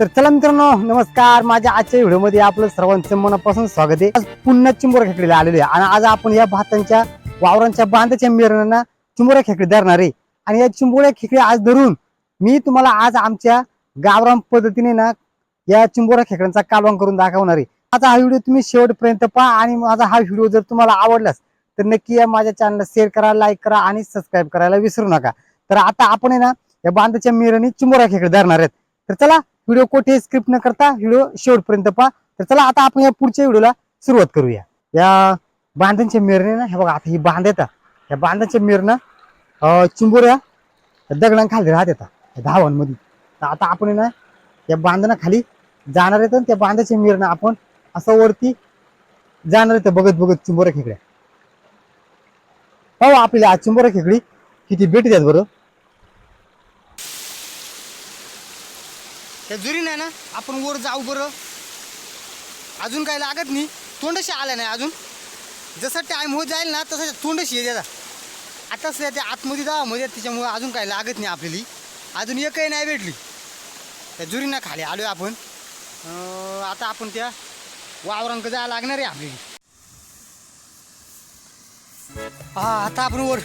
तर चला मित्रांनो नमस्कार. माझ्या आजच्या व्हिडिओमध्ये आपलं सर्वांचं मनापासून स्वागत आहे. आज पुन्हा चिंबोरा खेकडीला आलेलो आहे. आणि आज आपण या भातांच्या वावरांच्या बांधाच्या मिरणांना चिंबोऱ्या खेकडी धरणार आहे. आणि या चिंबोऱ्या खेकडी आज धरून मी तुम्हाला आज आमच्या गावराम पद्धतीने ना या चिंबोऱ्या खेकड्यांचा कालवण करून दाखवणार आहे. माझा हा व्हिडिओ तुम्ही शेवटपर्यंत पहा आणि माझा हा व्हिडिओ जर तुम्हाला आवडलास तर नक्की या माझ्या चॅनलला शेअर करा लाईक करा आणि सबस्क्राईब करायला विसरू नका. तर आता आपण आहे ना या बांधाच्या मिरणी चिंबोऱ्या खेकडे धरणार आहेत. तर चला व्हिडिओ कोठे स्क्रिप्ट न करता व्हिडिओ शेवटपर्यंत पहा. तर चला आता आपण या पुढच्या व्हिडिओला सुरुवात करूया. या बांधांच्या मिरणे ना हे बघा आता ही बांध येतात या बांधाच्या मिरणं अं, चिंबोऱ्या दगडांखाली राहत येतात या धावांमध्ये तर आता आपण ना या बांधणाखाली जाणार आहेत त्या बांधाच्या मिरणं आपण असं वरती जाणार येतं बघत बघत चिंबोऱ्या खेकड्या. हो आपल्याला आज चिंबोऱ्या खेकडी किती भेटी द्यात बरं. त्या जुरी नाही ना? आपण वर जाऊ बरं. अजून काही लागत नाही. तोंडशी आला नाही अजून. जसं टाईम होत जाईल ना तसं तोंडशी येते आता आताच त्या आतमध्ये जावं मध्ये त्याच्यामुळे अजून काय लागत नाही आपल्याला. अजून एकही नाही भेटली. त्या जुरीना खाली आलो आपण. आता आपण त्या वावरांक जायला लागणार आहे आपल्याला. हा आता आपण वर.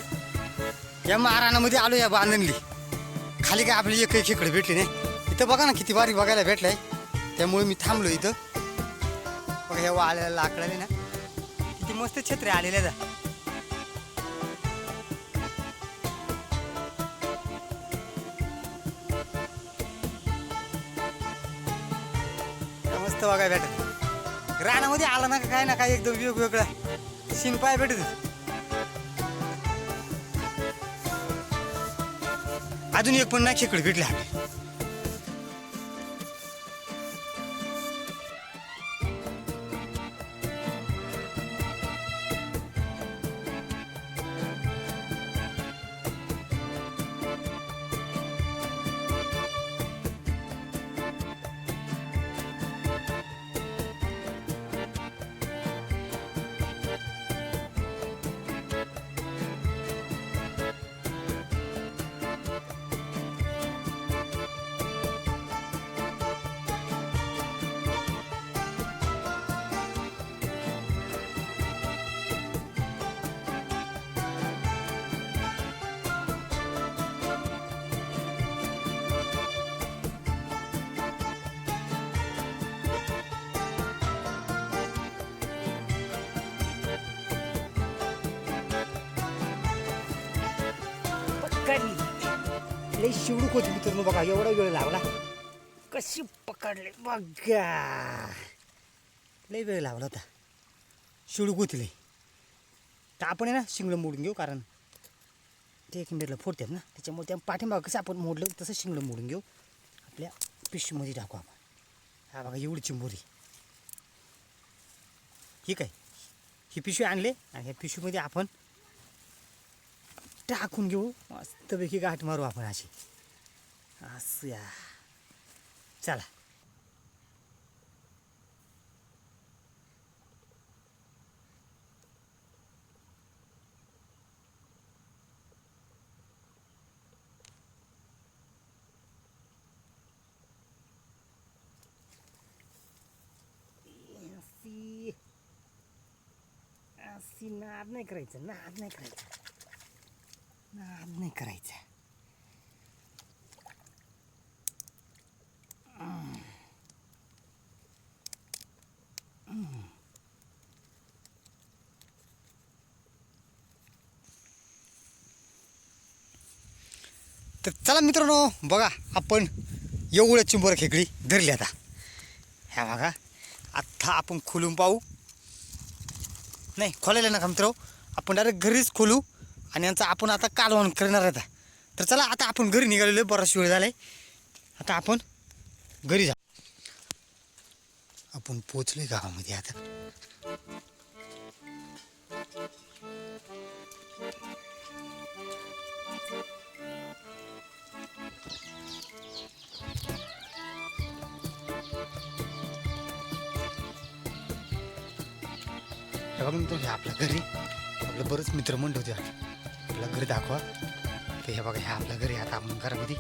या महाराणामध्ये आलो या बांधणली. खाली काय आपली एकही खेकडं भेटली नाही. इथं बघा ना किती बारीक बघायला भेटलंय. त्यामुळे मी थांबलो इथं. बघा ह्या वाळ्याला लाकडाने ना किती मस्त छत्रे आलेले आहेत. मस्त बघाय भेटत. रानामध्ये आला ना का काय ना काय एकदम वेगवेगळा. सीन पाय भेटत अजून एक पण नाही खेकड भेटले पकडली लई शिवडूक होती मित्रांनो बघा एवढा वेळ लावला कशी पकडले बघा लई वेळ लावला होता. शिवडूक होती लई तर आपण आहे ना शिंगडं मोडून घेऊ कारण ते एकमेरला फोडतात ना. त्याच्यामुळे त्या पाठिंबा कसं आपण मोडलं तसं शिंगडं मोडून घेऊ. आपल्या पिशवीमध्ये टाकू आपण. हा बघा एवढी चिंबोरी. ठीक आहे ही पिशवी आणले आणि ह्या पिशवीमध्ये आपण टाकून घेऊ. मस्तपैकी गाठ मारू आपण अशी. असं या चला नाद नाही करायचं नाद नाही करायचं. नाद नाही करायचं तर चला मित्रांनो बघा आपण एवढ्या चिंबर खेकडी धरली आता. ह्या बघा आत्ता आपण खोलून पाहू. नाही खोलायला नका मित्र आपण डायरेक्ट घरीच खोलू. आणि यांचा आपण आता कालवण करणार आहे आता. तर चला आता आपण घरी निघालेलो आहे बराच वेळ झाला आहे आता आपण घरी जा. आपण पोचलोय गावामध्ये आता. तेव्हा तो हे आपल्या घरी. आपलं बरंच मित्रमंड होते. आपलं घर दाखवा. तर हे बघा हे आपलं घर आहे आता आपण घरामध्ये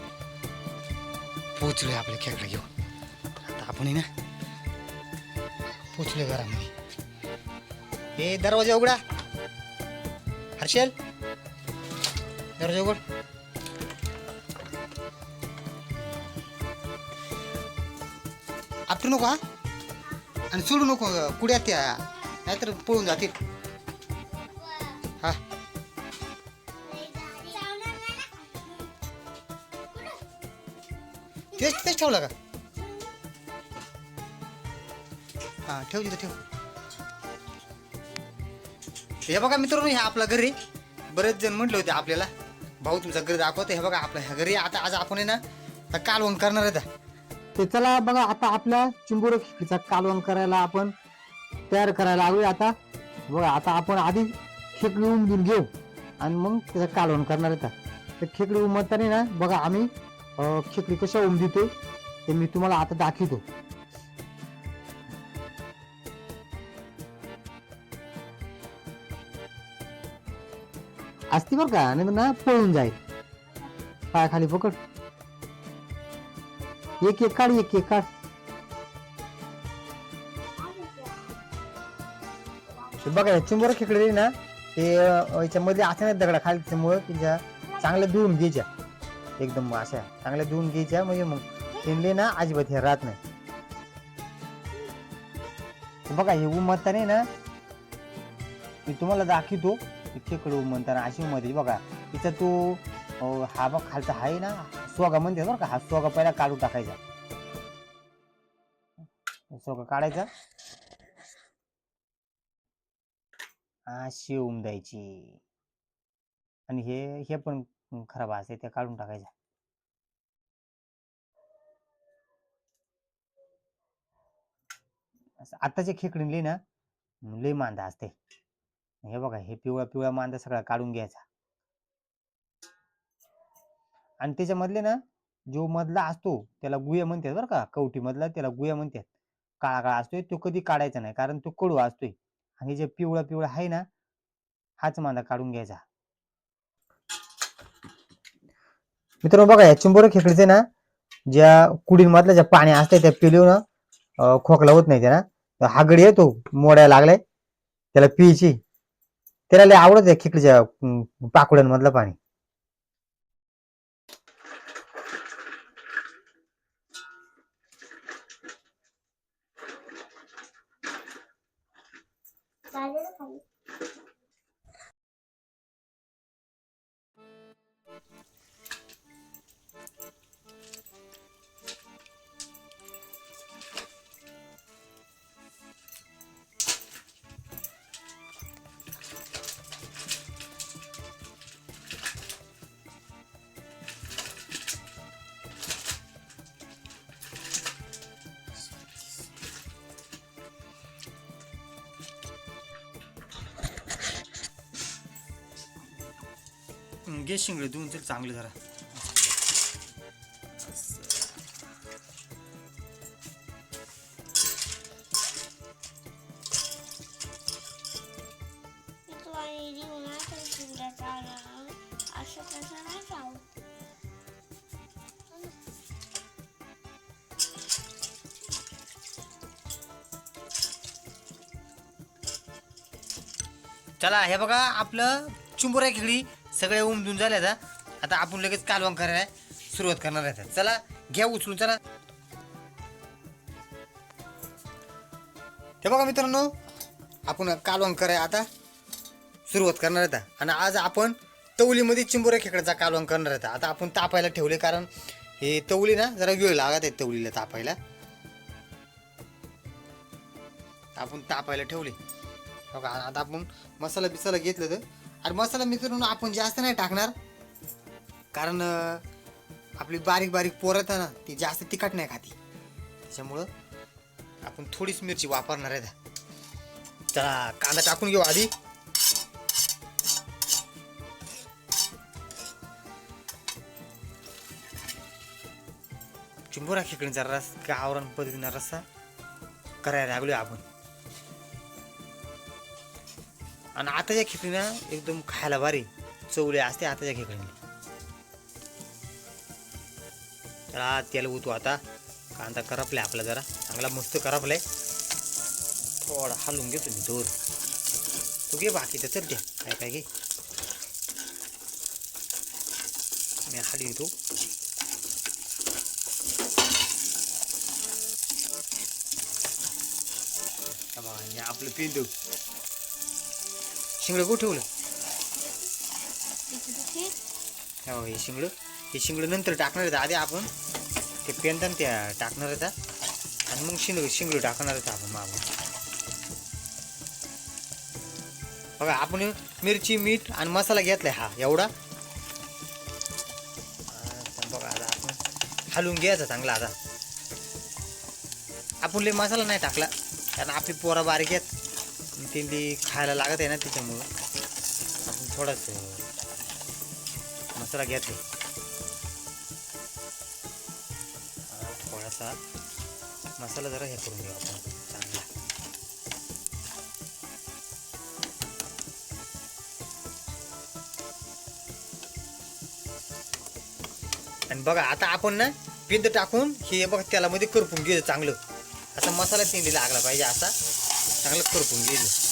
पोचलोय आपल्या खेकडा घेऊन. आता आपण ना पोचले घरामध्ये. हे दरवाजा उघडा. हर्षल दरवाजा उघड. आपटू नको हा. आणि सोडू नको कुड्यात त्या. नाहीतर पळून जातील. हा. तेच तेच ठेवला का? हा ठेव तिथं ठेव. हे बघा मित्रांनो हे आपला घरी. बरेच जण म्हटले होते आपल्याला भाऊ तुमचा घरी दाखवतो. हे बघा आपला ह्या घरी. आता आज आपण आहे ना कालवण करणार आहे ते चला बघा आता आपल्या चिंबोर खिचडीचा कालवण करायला आपण तयार करायला हवी आता. बघा आता आपण आधी खेकडी उमजून घेऊ आणि मग त्याचा कालवण करणार आहे तर खेकडी उमजताना ना बघा आम्ही खेकडी कशा उमदिते ते मी तुम्हाला आता दाखवतो. असती बरं का नाही ना पळून जाईल पाय खाली पकड. एक एक काढ एक एक काढ. बघा चुंबर चिंबोर खेकडे ना ते याच्यामध्ये अशा नाही दगडा खाली त्यामुळे तिच्या चांगल्या धुवून घ्यायच्या एकदम अशा चांगल्या धुवून घ्यायच्या म्हणजे मग त्यांनी ना अजिबात हे राहत नाही. बघा हे उमटताना ना मी तुम्हाला दाखवतो खेकडे उमटताना अशी उमटते बघा. तिचा तो हा बघ खालचा आहे ना सोगा म्हणते बरं का हा सोगा पहिला काढून टाकायचा. सोगा काढायचा. अशी उमदायची. आणि हे हे पण खराब असते ते काढून टाकायचं. असं आताच्या खेकडीले ना लय मांदा असते. हे बघा हे पिवळा पिवळा मांदा सगळा काढून घ्यायचा. आणि त्याच्यामधले ना जो मधला असतो त्याला गुया म्हणतात बरं का कवटी मधला त्याला गुया म्हणतात. काळा काळा असतोय तो कधी काढायचा नाही कारण तो कडू असतोय. आणि जे पिवळा पिवळा आहे ना हाच मांदा काढून घ्यायचा. मित्रांनो बघा या चिंबोर खेकडीचे ना ज्या कुडींमधल्या ज्या पाणी असते त्या पिलीव ना खोकला होत नाही त्याला. तर हागडी येतो मोडायला लागलाय. त्याला पियची. त्याला लय आवडत आहे खेकडीच्या पाकुड्यांमधलं पाणी. घे शिंगडे देऊन चल चांगले जरा. चला हे बघा आपलं चुंबुरा खेळी सगळे उमजून झाले आता. आता आपण लगेच कालवण करायला सुरुवात करणार आहे चला घ्या उचलून चला. हे बघा मित्रांनो आपण कालवण कराय आता सुरुवात करणार आहे आणि आज आपण तवलीमध्ये चिंबोऱ्या खेकड्याचा कालवण करणार आहे आता आपण तापायला ठेवले कारण हे तवली ना जरा वेळ लागत आहे तवलीला तापायला. आपण तापायला ठेवले. बघा आता आपण मसाला बिसाला घेतलं तर आणि मसाला मित्रांनो आपण जास्त नाही टाकणार. कारण आपली बारीक बारीक पोरं आहेत ना ती जास्त तिखट नाही खाती. त्याच्यामुळं आपण थोडीच मिरची वापरणार आहे चला कांदा टाकून घेऊ आधी. चिंबोरा जरा रस गावरान पद्धतीनं रस्सा करायला लागलो आपण. आणि आताच्या खेकडीना एकदम खायला भारी. चवले असते आताच्या खेकडीने. त्याला तेल उतू आता. कांदा करपलाय आपला जरा. चांगला मस्त करपलाय. थोडा हलवून घे तुम्ही दूर तू घे बाकी तर चल द्या काय काय घे. मी हली तू आपलं पिंदू. शिंगडं कुठं ठेवलं? हो हे शिंगडं. हे शिंगडं नंतर टाकणार आहेत आधी आपण. ते पेंदान त्या टाकणार आहेत. आणि मग शिंग शिंगडं टाकणार आहेत आपण मागून. बघा आपण मिरची मीठ आणि मसाला घेतलाय हा एवढा. बघा आता आपण हलवून घ्यायचा चांगला आता. आपण लय मसाला नाही टाकला कारण आपली पोरा बारीक आहेत. तिंदी खायला लागत आहे ना त्याच्यामुळं आपण थोडाच मसाला घेतो थोडासा मसाला जरा हे करून घेऊ आपण. चांगला. आणि बघा आता आपण ना पिंड टाकून हे बघा त्याला मध्ये करपून घ्यायचं चांगलं. असा मसाला पिंडी लागला पाहिजे असा. चांगलं करपून घ्यायचं.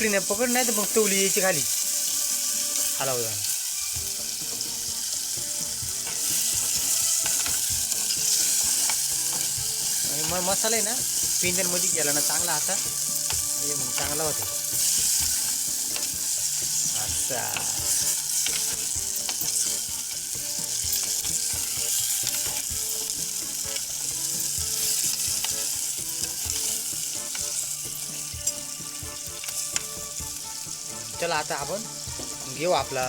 पकडी नाही पकड नाही तर मग तवली यायची खाली. आला होता आणि मग मसाला आहे ना पिंजरमध्ये गेला ना चांगला असा म्हणजे मग चांगला होता. असा. चला आता आपण घेऊ आपला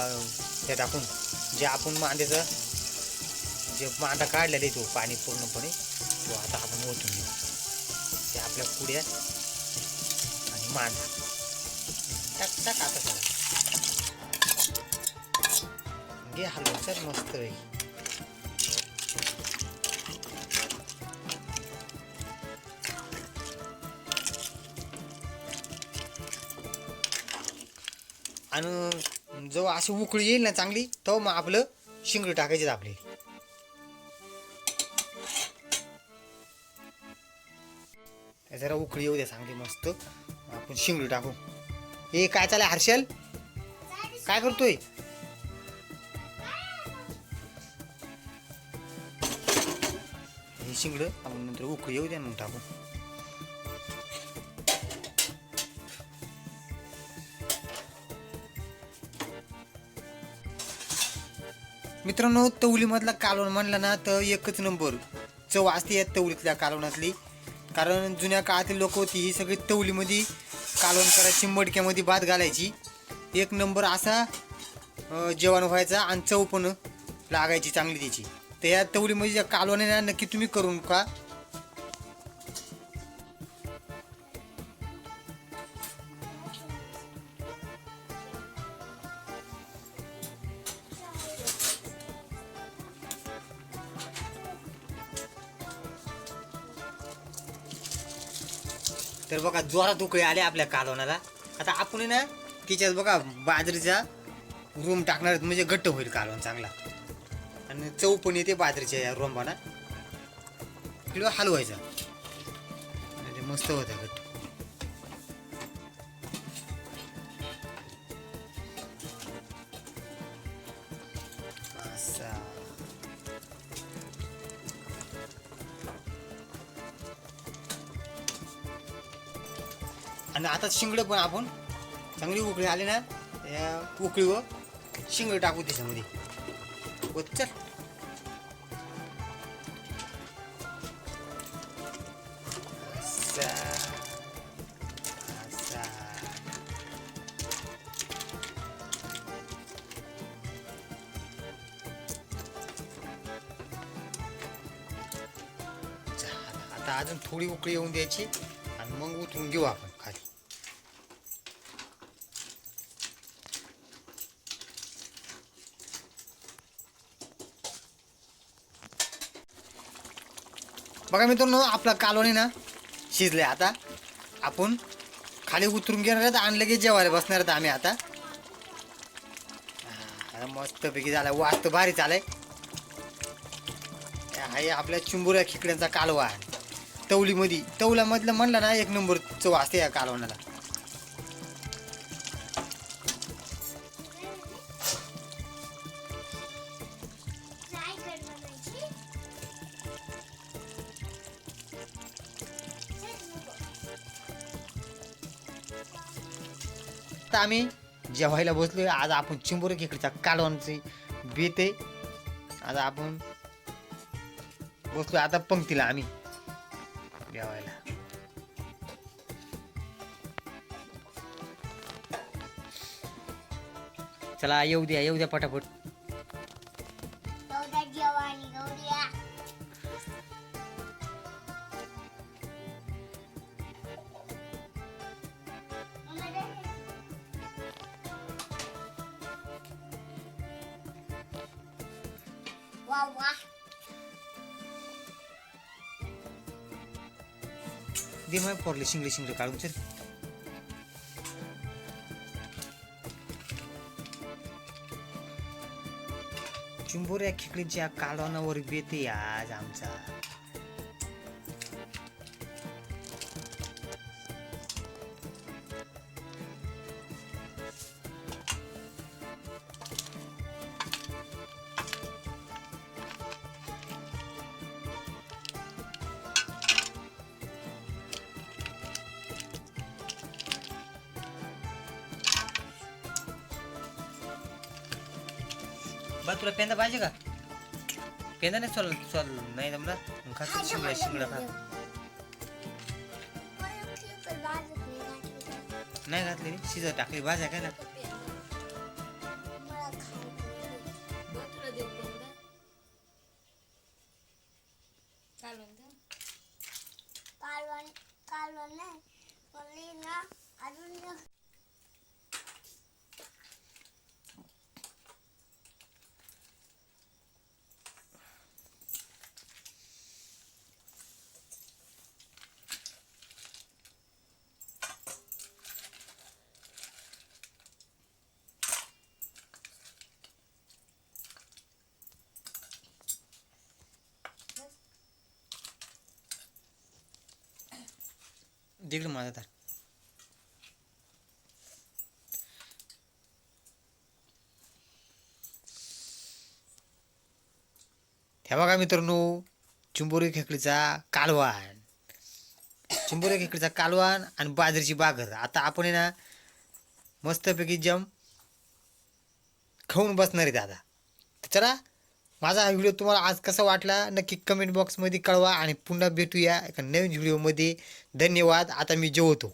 हे टाकून. जे आपण मांद्याचं जे मांदा काढलेला आहे तो पाणी पूर्णपणे तो आता आपण ओतून घेऊ. ते आपल्या पुड्या आणि मांदा टाक टाक आता चला घे हलवून सर मस्त आणि जेव्हा अशी उकळी येईल ना चांगली तेव्हा मग आपलं शिंगडी टाकायची आपली. जरा उकळी येऊ द्या चांगली मस्त. आपण शिंगडी टाकू. हे काय चालय हर्षल? काय करतोय? हे शिंगड आपण नंतर उकळी येऊ द्या मग टाकू. मित्रांनो तवलीमधला कालवण म्हणला ना तर एकच नंबर. चव असते या तवलीतल्या कालवणातली. कारण जुन्या काळातील लोक होती ही सगळी तवलीमध्ये कालवण करायची मडक्यामध्ये भात घालायची. एक नंबर असा जेवण व्हायचा आणि चव पण लागायची चांगली त्याची. तर या तवलीमध्ये ज्या कालवण आहे ना नक्की तुम्ही करून का तर बघा जोरात उकळी आले आपल्या कालवणाला. आता आपण ना तिच्यात बघा बाजरीचा रूम टाकणार म्हणजे घट्ट होईल कालवण चांगला. आणि चव पण येते बाजरीच्या या रोंबाना किंवा हलवायचा. आणि ते मस्त होतं घट्ट. आणि आता शिंगडं पण आपण चांगली उकळी आली ना या उकळीवर शिंगडं टाकू त्याच्यामध्ये. चल. आता अजून थोडी उकळी येऊन द्यायची आणि मग उतरून घेऊ आपण खाली बघा मित्रांनो आपला कालवणी ना शिजले आता. आपण खाली उतरून घेणार आहेत आणि लगेच जेवायला बसणार आहेत आम्ही आता. मस्तपैकी झाला वास्त भारी चालाय आहे आपल्या चिंबुऱ्या खिकड्यांचा कालवा आहे. तवलीमध्ये तवल्यामधलं म्हणलं ना एक नंबर चव आहे या कालवणाला. आता आम्ही जेवायला बसलोय. आज आपण चिंबोरे खेकडीचा कालवणचे बेत. आहे आज आपण बसलोय आता पंक्तीला आम्ही. जेवायला. चला येऊ द्या येऊ द्या पटापट. वा वा दे मग पोरले शिंगले शिंगले काढून चल चिंबोऱ्या खेकडीच्या कालवणावर बेते आज आमचा तुला पेंदा पाहिजे का? पेंदा नाही चल चल नाही जमला मग खा तू खा नाही घातली शिजत टाकली भाज्या काय ना तिकडे माझा हे बघा मित्रांनो चिंबोरी खेकडीचा कालवान चिंबोरी खेकडीचा कालवान आणि बाजरीची बागर. आता आपण आहे ना मस्तपैकी जम खाऊन बसणार आहे दादा. चला माझा हा व्हिडिओ तुम्हाला आज कसा वाटला नक्की कमेंट बॉक्समध्ये कळवा आणि पुन्हा भेटूया एका नवीन व्हिडिओमध्ये धन्यवाद. आता मी जेवतो.